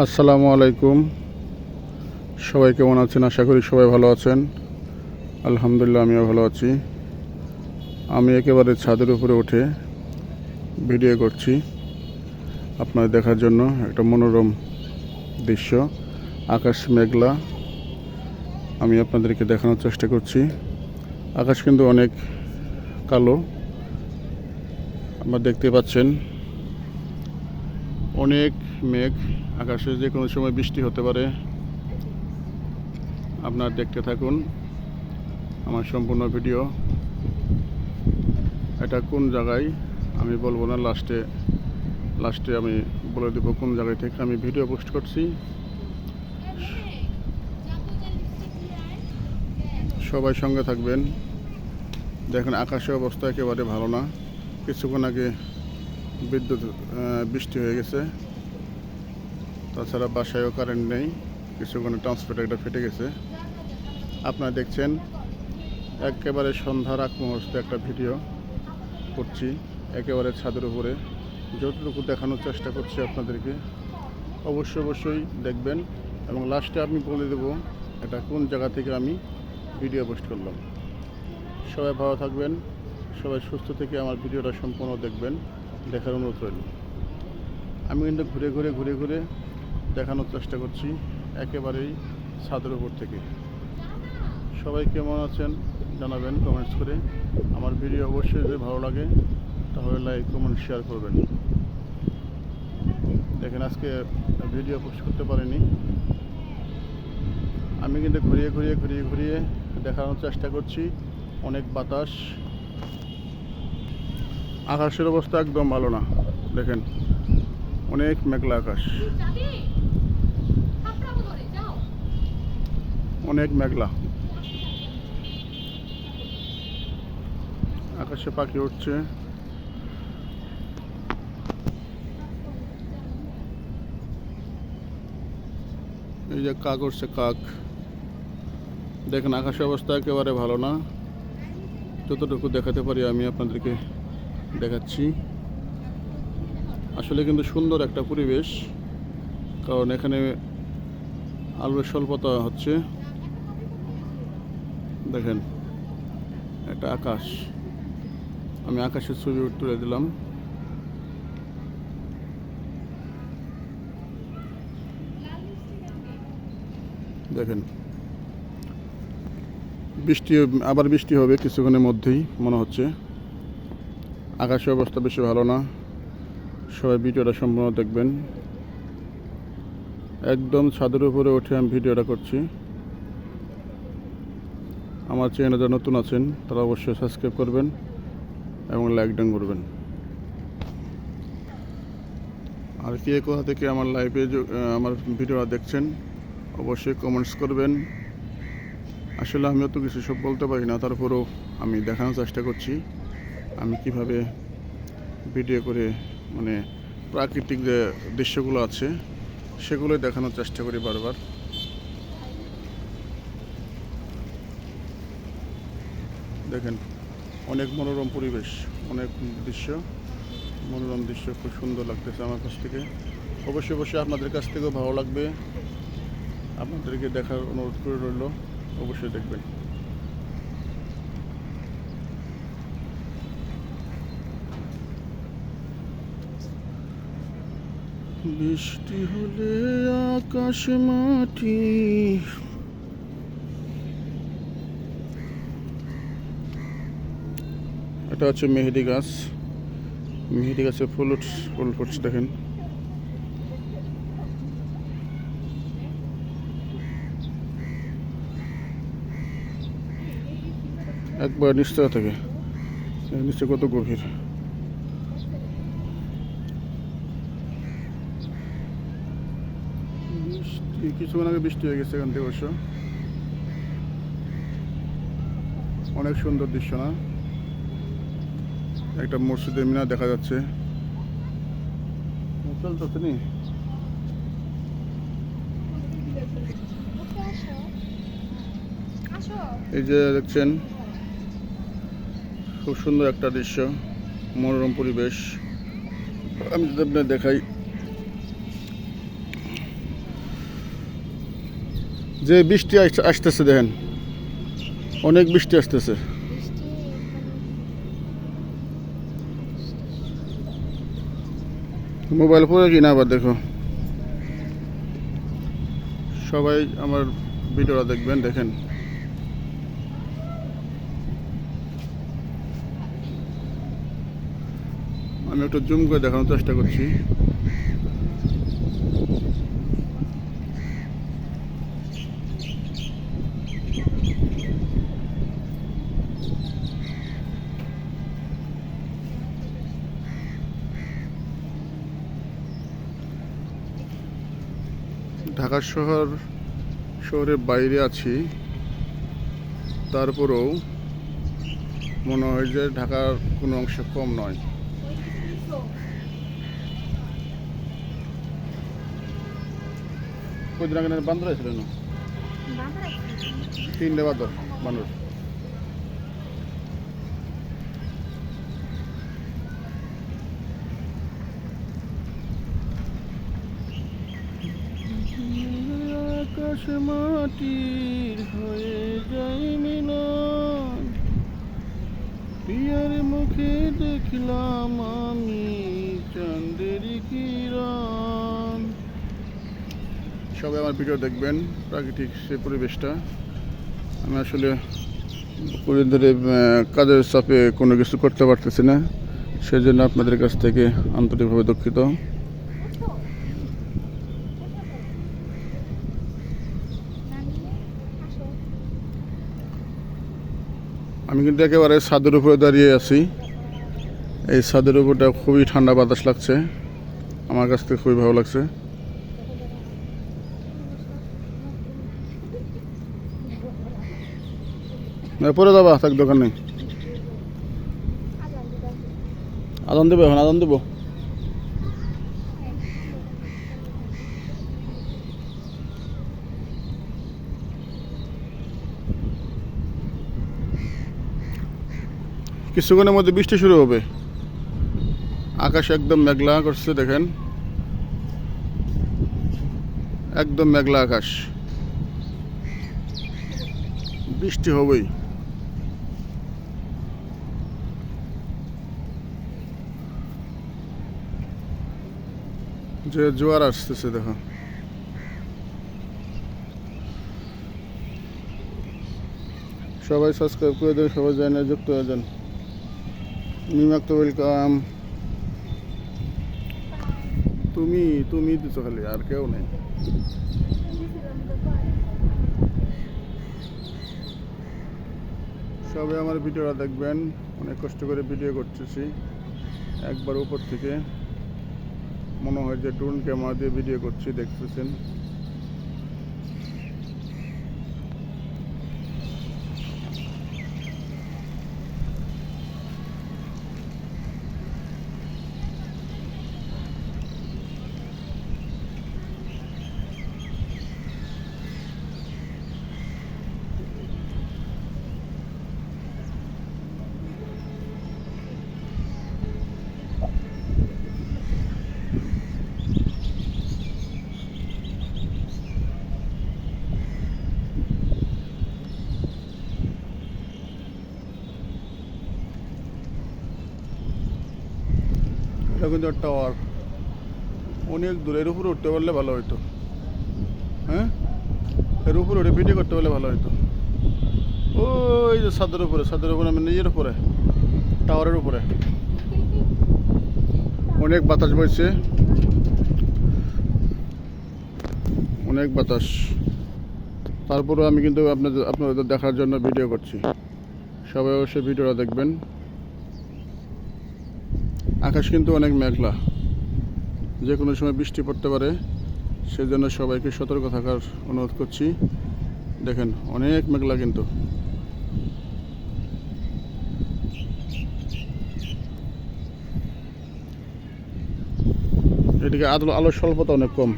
আসসালামু আলাইকুম। সবাই কেমন আছেন? আশা করি সবাই ভালো আছেন। আলহামদুলিল্লাহ, আমিও ভালো আছি। আমি একেবারে ছাদের উপরে উঠে ভিডিও করছি আপনাদের দেখার জন্য একটা মনোরম দৃশ্য। আকাশ মেঘলা। আমি আপনাদেরকে দেখানোর চেষ্টা করছি। আকাশ কিন্তু অনেক কালো। আপনারা দেখতে পাচ্ছেন অনেক মেঘ। আকাশে যে কোনো সময় বৃষ্টি হতে পারে, আপনার দেখতে থাকুন আমার সম্পূর্ণ ভিডিও। এটা কোন জায়গায়, আমি বলব না, লাস্টে লাস্টে আমি বলে দেবো কোন জায়গায় থেকে আমি ভিডিও পোস্ট করছি। সবাই সঙ্গে থাকবেন। দেখেন আকাশের অবস্থা একেবারে ভালো না। কিছুক্ষণ আগে বিদ্যুৎ বৃষ্টি হয়ে গেছে। তাছাড়া বাসায়ও কারেন্ট নেই, কিছুক্ষণে ট্রান্সফারটা ফেটে গেছে। আপনারা দেখছেন, একেবারে সন্ধ্যার আগ মুহূর্তে একটা ভিডিও করছি, একেবারে ছাদের উপরে। যতটুকু দেখানোর চেষ্টা করছি আপনাদেরকে, অবশ্যই অবশ্যই দেখবেন এবং লাস্টে আমি বলে দেবো এটা কোন জায়গা থেকে আমি ভিডিও পোস্ট করলাম। সবাই ভালো থাকবেন, সবাই সুস্থ থেকে আমার ভিডিওটা সম্পূর্ণ দেখবেন, দেখার অনুরোধ রইল। আমি কিন্তু ঘুরে ঘুরে ঘুরে ঘুরে দেখানোর চেষ্টা করছি একেবারেই ছাদের উপর থেকে। সবাই কেমন আছেন জানাবেন কমেন্টস করে। আমার ভিডিও অবশ্যই যদি ভালো লাগে, তাহলে লাইক কমেন্ট শেয়ার করবেন। দেখেন, আজকে ভিডিও পোস্ট করতে পারিনি। আমি কিন্তু ঘুরিয়ে ঘুরিয়ে ঘুরিয়ে ঘুরিয়ে দেখানোর চেষ্টা করছি। অনেক বাতাস। আকাশের অবস্থা একদম ভালো না। দেখেন, অনেক মেঘলা আকাশ যাবি থাপড়াবো ধরে যাও অনেক মেঘলা। আকাশে পাখি উঠছে এই যে কাক উঠছে কাক। দেখেন, আকাশের অবস্থা একেবারে ভালো না। যতটুকু দেখাতে পারি আমি আপনাদেরকে দেখাচ্ছি। আসলে কিন্তু সুন্দর একটা পরিবেশ, কারণ এখানে আলোর স্বল্পতা হচ্ছে। দেখেন, একটা আকাশ। আমি আকাশের ছবি তুলে দিলাম। দেখেন, বৃষ্টি, আবার বৃষ্টি হবে কিছুক্ষণের মধ্যেই, মনে হচ্ছে। আকাশের অবস্থা বেশি ভালো না। সবাই ভিডিওটা সম্পূর্ণ দেখবেন। একদম ছাদের উপরে উঠে আমি ভিডিওটা করছি। আমার চ্যানেলে যারা নতুন আছেন, তারা অবশ্যই সাবস্ক্রাইব করবেন এবং লাইক ডান করবেন। আর কে কোথা থেকে আমার লাইভে আমার ভিডিওটা দেখছেন, অবশ্যই কমেন্টস করবেন। আসলে আমিও তো কিছু সব বলতে পারি না, তারপরেও আমি দেখানোর চেষ্টা করছি, আমি কীভাবে ভিডিও করে মানে প্রাকৃতিক যে দৃশ্যগুলো আছে, সেগুলোই দেখানোর চেষ্টা করি বারবার। দেখেন, অনেক মনোরম পরিবেশ, অনেক দৃশ্য। মনোরম দৃশ্য, খুব সুন্দর লাগতেছে আমার কাছ থেকে। অবশ্যই অবশ্যই আপনাদের কাছ থেকেও ভালো লাগবে। আপনাদেরকে দেখার অনুরোধ করে রইল, অবশ্যই দেখবেন। বৃষ্টি হলে আকাশ মাটি এটা হচ্ছে মেহেদি গাছ। মেহেদি গাছে ফুল ফুল ফুটছে, দেখেন। একবার নিশ্চয় থেকে। নিশ্চয় কত গভীর। কিছুক্ষণ আগে বৃষ্টি হয়ে গেছে এখান থেকে অবশ্য। অনেক সুন্দর দৃশ্য, না? একটা মসজিদের মিনার দেখা যাচ্ছে। চলতেছে এই যে দেখছেন খুব সুন্দর একটা দৃশ্য মনোরম পরিবেশ। আমি যদি আপনার দেখাই। যে বৃষ্টি আসতেছে দেখেন অনেক বৃষ্টি আসতেছে। মোবাইল ফোনে কিনা আবার দেখো। সবাই আমার ভিডিওটা দেখবেন, দেখেন। আমি একটু জুম করে দেখানোর চেষ্টা করছি। ঢাকা শহর শহরের বাইরে আছি। তারপরেও মনে হয় যে ঢাকার কোনো অংশ কম নয়। কদিন আগে বান্দর ছিল না। তিনটে বান্দর বান্দর। আকাশ মাটির হয়ে যাই মিলন। প্রিয়ার মুখে দেখলাম আমি চন্দ্রের কিরণ। সবাই আমার ভিডিও দেখবেন, প্রাকৃতিক সে পরিবেশটা। আমি আসলে পুরো ধরে কাজের চাপে কোনো কিছু করতে পারতেছি না। সেজন্য আপনাদের কাছ থেকে আন্তরিকভাবে দুঃখিত। আমি কিন্তু একেবারে ছাদের উপরে দাঁড়িয়ে আছি। এই ছাদের উপরটা খুবই ঠান্ডা বাতাস লাগছে। আমার কাছ থেকে খুবই ভালো লাগছে। পরে যাবা, থাক দোকানে। আদান দেবো এখন, আদান দেবো? কিছুক্ষণের মধ্যে বৃষ্টি শুরু হবে। আকাশ একদম মেঘলা করছে, দেখেন। একদম মেঘলা আকাশ। বৃষ্টি হবেই। যে জোয়ার আসতেছে, দেখো। সবাই সাবস্ক্রাইব করে দেন, সবাই জানে যুক্ত হয়ে যান। মিমাক তো ওয়েলকাম তুমি তুমি দিছো খালি, আর কেউ নেই। সবাই আমার ভিডিওটা দেখবেন, অনেক কষ্ট করে ভিডিও করতেছি। একবার উপর থেকে, মনে হয় যে ড্রোন ক্যামেরা দিয়ে ভিডিও করছি, দেখতেছেন। এটা টাওয়ার অনেক দূরের উপরে উঠতে পারলে ভালো হতো হ্যাঁ? এর উপরে উঠে ভিডিও করতে পারলে ভালো হতো ওই যে ছাদের উপরে ছাদের উপরে মানে নিজের উপরে, টাওয়ারের উপরে। অনেক বাতাস বইছে। অনেক বাতাস। তারপরেও আমি কিন্তু আপনাদের আপনাদের দেখার জন্য ভিডিও করছি। সবাই অবশ্যই ভিডিওটা দেখবেন। আকাশ কিন্তু অনেক মেঘলা। যে কোনো সময় বৃষ্টি পড়তে পারে, সেজন্য সবাইকে সতর্ক থাকার অনুরোধ করছি। দেখেন, অনেক মেঘলা কিন্তু। এদিকে আলো আলোর স্বল্পতা অনেক কম।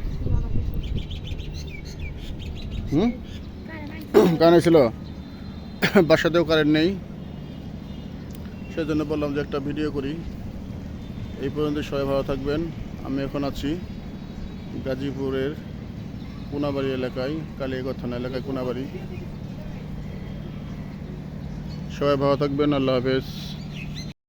হুম? কারেন্ট। ছিল। বাসাতেও কারেন্ট নেই। সেজন্য বললাম যে একটা ভিডিও করি। এই পর্যন্ত সবাই ভালো থাকবেন। আমি এখন আছি গাজীপুরের কোনাবাড়ি এলাকায়, কালিয়াগড় থানা এলাকায় কোনাবাড়ি সবাই ভালো থাকবেন, আল্লাহ হাফেজ।